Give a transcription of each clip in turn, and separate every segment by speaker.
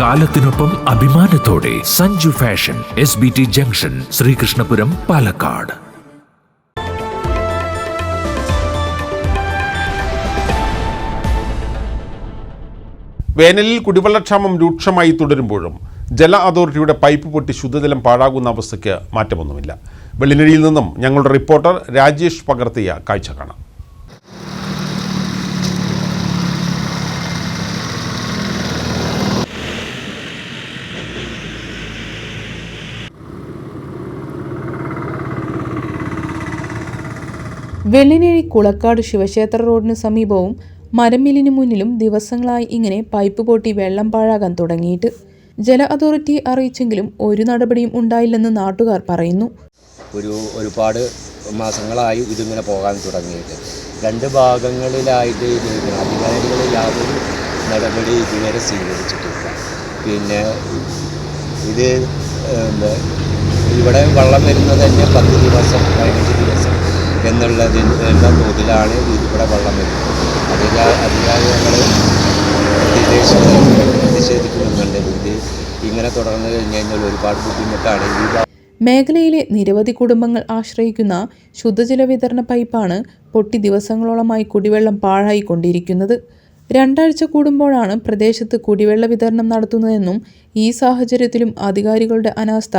Speaker 1: കാലത്തിനൊപ്പം അഭിമാനത്തോടെ Sanju fashion S B T junction Sreekrishnapuram Palakkad.
Speaker 2: വേനലിൽ കുടിവെള്ളക്ഷാമം രൂക്ഷമായി തുടരുമ്പോഴും ജല അതോറിറ്റിയുടെ പൈപ്പ് പൊട്ടി ശുദ്ധജലം പാഴാകുന്ന അവസ്ഥയ്ക്ക് മാറ്റമൊന്നുമില്ല. വെള്ളിനഴിയിൽ നിന്നും ഞങ്ങളുടെ റിപ്പോർട്ടർ രാജേഷ് പകർത്തിയ കാഴ്ച കാണാം.
Speaker 3: വെള്ളിനേഴി കുളക്കാട് ശിവക്ഷേത്ര റോഡിന് സമീപവും മരമില്ലിനു മുന്നിലും ദിവസങ്ങളായി ഇങ്ങനെ പൈപ്പ് പൊട്ടി വെള്ളം പാഴാകാൻ തുടങ്ങിയിട്ട് ജല അതോറിറ്റി അറിയിച്ചെങ്കിലും ഒരു നടപടിയും ഉണ്ടായില്ലെന്ന് നാട്ടുകാർ പറയുന്നു.
Speaker 4: ഒരു ഒരുപാട് മാസങ്ങളായി ഇതിങ്ങനെ പോകാൻ തുടങ്ങിയിട്ട്. രണ്ട് ഭാഗങ്ങളിലായിട്ട് ഇത് അധികാരികൾ യാതൊരു നടപടി ഇതുവരെ സ്വീകരിച്ചിട്ടില്ല. പിന്നെ ഇത് ഇവിടെ വെള്ളം വരുന്നത് തന്നെ പത്ത് ദിവസം പതിനഞ്ച് ദിവസം എന്നുള്ളതിന് എന്ന തോതിലാണ് ഇവിടെ വെള്ളം വരുന്നത്. അധികാ ഞങ്ങൾ പ്രതിഷേധിക്കുന്നുണ്ട്. ഇത് ഇങ്ങനെ തുടർന്ന് കഴിഞ്ഞ് കഴിഞ്ഞാൽ ഒരുപാട് ബുദ്ധിമുട്ടാണ്. ഈ
Speaker 3: മേഖലയിലെ നിരവധി കുടുംബങ്ങൾ ആശ്രയിക്കുന്ന ശുദ്ധജല വിതരണ പൈപ്പാണ് പൊട്ടി ദിവസങ്ങളോളമായി കുടിവെള്ളം പാഴായിക്കൊണ്ടിരിക്കുന്നത്. രണ്ടാഴ്ച കൂടുമ്പോഴാണ് പ്രദേശത്ത് കുടിവെള്ള വിതരണം നടത്തുന്നതെന്നും ഈ സാഹചര്യത്തിലും അധികാരികളുടെ അനാസ്ഥ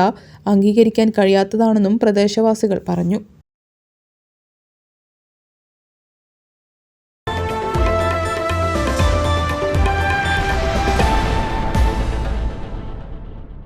Speaker 3: അംഗീകരിക്കാൻ കഴിയാത്തതാണെന്നും പ്രദേശവാസികൾ പറഞ്ഞു.